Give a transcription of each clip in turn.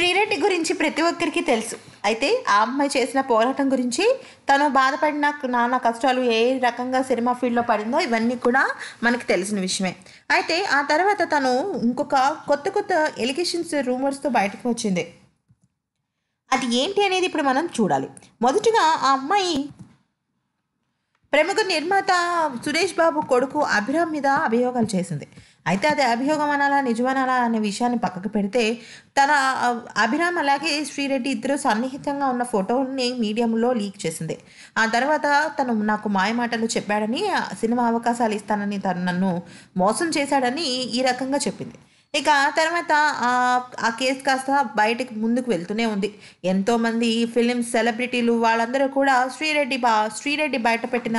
శ్రీరెడ్డి గురించి ప్రతి ఒక్కరికి తెలుసు. అయితే ఆ అమ్మాయి చేసిన పోరాటం గురించి తను బాధపడిన నానా కష్టాలు ఏ రకంగా సినిమా ఫీల్డ్లో పడిందో ఇవన్నీ కూడా మనకి తెలిసిన విషయమే. అయితే ఆ తర్వాత తను ఇంకొక కొత్త కొత్త ఎలిగేషన్స్ రూమర్స్తో బయటకు వచ్చింది. అది ఏంటి అనేది ఇప్పుడు మనం చూడాలి. మొదటిగా ఆ అమ్మాయి ప్రముఖ నిర్మాత సురేష్ బాబు కొడుకు అభిరామ్ మీద అభియోగాలు చేసింది. అయితే అది అభియోగం అనాలా నిజమనాలా అనే విషయాన్ని పక్కకు పెడితే తన అభిరామ్ అలాగే శ్రీరెడ్డి ఇద్దరు సన్నిహితంగా ఉన్న ఫోటోని మీడియంలో లీక్ చేసింది. ఆ తర్వాత తను నాకు మాయమాటలు చెప్పాడని ఆ సినిమా అవకాశాలు ఇస్తానని తను నన్ను మోసం చేశాడని ఈ రకంగా చెప్పింది. ఇక తర్వాత ఆ ఆ కేసు కాస్త బయటకు ముందుకు వెళ్తూనే ఉంది. ఎంతోమంది ఫిలిం సెలబ్రిటీలు వాళ్ళందరూ కూడా శ్రీరెడ్డి బా శ్రీరెడ్డి బయట పెట్టిన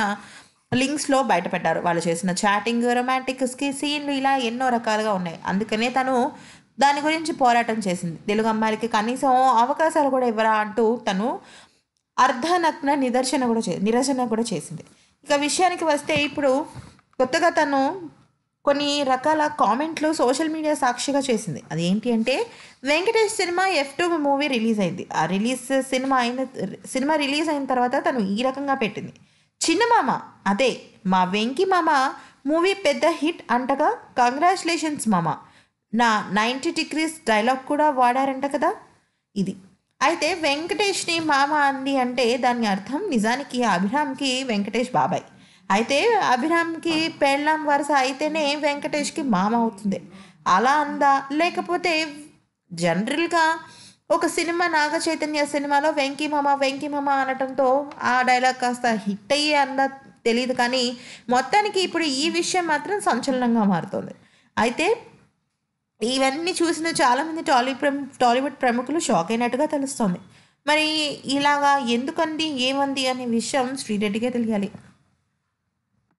లింక్స్లో బయటపెట్టారు. వాళ్ళు చేసిన చాటింగ్ రొమాంటిక్స్కి సీన్లు ఇలా ఎన్నో రకాలుగా ఉన్నాయి. అందుకనే తను దాని గురించి పోరాటం చేసింది. తెలుగు అమ్మాయిలకి కనీసం అవకాశాలు కూడా ఇవ్వరా అంటూ తను అర్ధనగ్న నిదర్శన కూడా చే నిరసన కూడా చేసింది. ఇక విషయానికి వస్తే ఇప్పుడు కొత్తగా తను కొన్ని రకాల కామెంట్లు సోషల్ మీడియా సాక్షిగా చేసింది. అది ఏంటి అంటే Venkatesh cinema F two movie release అయింది. ఆ రిలీజ్ సినిమా అయిన సినిమా రిలీజ్ అయిన తర్వాత తను ఈ రకంగా పెట్టింది. చిన్న మామ. అదే మా వెంకి మామ మూవీ పెద్ద హిట్ అంటగా కంగ్రాచులేషన్స్ మామ. నా నైంటీ డిగ్రీస్ డైలాగ్ కూడా వాడారంట కదా? ఇది. అయితే వెంకటేష్ని మామ అంది అంటే దాని అర్థం నిజానికి అభిరామ్కి వెంకటేష్ బాబాయ్. అయితే అభిరామ్కి పెళ్ళాం వరుస అయితేనే వెంకటేష్కి మామ అవుతుంది. అలా అందా? లేకపోతే జనరల్గా ఒక సినిమా నాగ చైతన్య సినిమాలో వెంకీ మామ అనటంతో ఆ డైలాగ్ కాస్త హిట్ అయ్యే అందా తెలియదు కానీ మొత్తానికి ఇప్పుడు ఈ విషయం మాత్రం సంచలనంగా మారుతుంది. అయితే ఇవన్నీ చూసిన చాలామంది టాలీ ప్రము టాలీవుడ్ ప్రముఖులు షాక్ అయినట్టుగా తెలుస్తుంది. మరి ఇలాగా ఎందుకండి ఏమంది అనే విషయం శ్రీరెడ్డికే తెలియాలి.